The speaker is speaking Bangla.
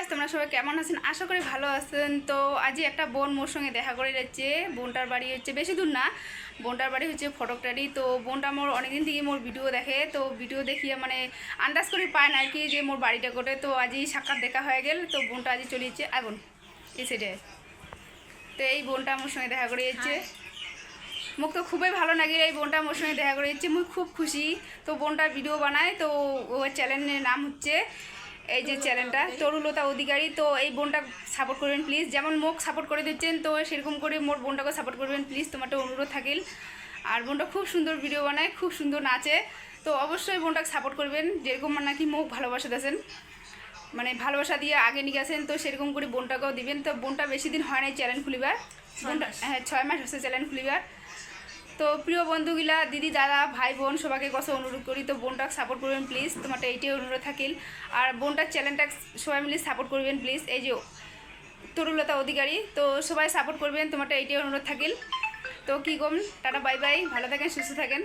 গাছ তোমরা সবাই কেমন আছেন? আশা করি ভালো আছেন। তো আজই একটা বোন মোর সঙ্গে দেখা করে যাচ্ছে। বোনটার বাড়ি হচ্ছে বেশি দূর না। বোনটার বাড়ি হচ্ছে ফটকটারি। তো বোনটা মোর অনেকদিন থেকে মোর ভিডিও দেখে। তো ভিডিও দেখিয়ে মানে আন্দাজ করে পায় না আর কি যে মোর বাড়িটা কোটে তো আজই সাক্ষাৎ দেখা হয়ে গেল। তো বোনটা আজই চলে যাচ্ছে আগুন। এই সাইডে তো এই বোনটা আমার সঙ্গে দেখা করে যাচ্ছে। মোক তো খুবই ভালো লাগে এই বোনটা আমার সঙ্গে দেখা করে যাচ্ছে। মুই খুব খুশি। তো বোনটা ভিডিও বানায়। তো ওর চ্যানেলের নাম হচ্ছে এই যে চ্যানেলটা তরুলতা অধিকারী তো এই বোনটা সাপোর্ট করবেন প্লিজ যেমন মোক সাপোর্ট করে দিচ্ছেন তো সেরকম করে মোর বোনটাকে সাপোর্ট করবেন প্লিজ তোমারটা অনুরোধ থাকিল। আর বোনটা খুব সুন্দর ভিডিও বানায় খুব সুন্দর নাচে। তো অবশ্যই বোনটাকে সাপোর্ট করবেন। যেরকম নাকি মোক ভালোবাসা দেন মানে ভালোবাসা দিয়ে আগে নিয়ে গেছেন তো সেরকম করে বোনটাকেও দিবেন। তো বোনটা বেশি দিন হয় নাই চ্যানেল খুলিবার। বোনটা হ্যাঁ ছয় মাস হচ্ছে চ্যানেল খুলিবার। তো প্রিয় বন্ধুগুলা, দিদি, দাদা, ভাই, বোন, সবাইকে কথা অনুরোধ করি, তো বোনটাকে সাপোর্ট করবেন প্লিজ তোমারটা এইটাই অনুরোধ থাকিল। আর বোনটার চ্যানেলটা সবাই মিলে সাপোর্ট করবেন প্লিজ এই যে তরুলতা অধিকারী, তো সবাই সাপোর্ট করবেন, তোমারটা এইটাই অনুরোধ থাকিল। তো কী কম টাটা বাই বাই ভালো থাকেন, সুস্থ থাকেন।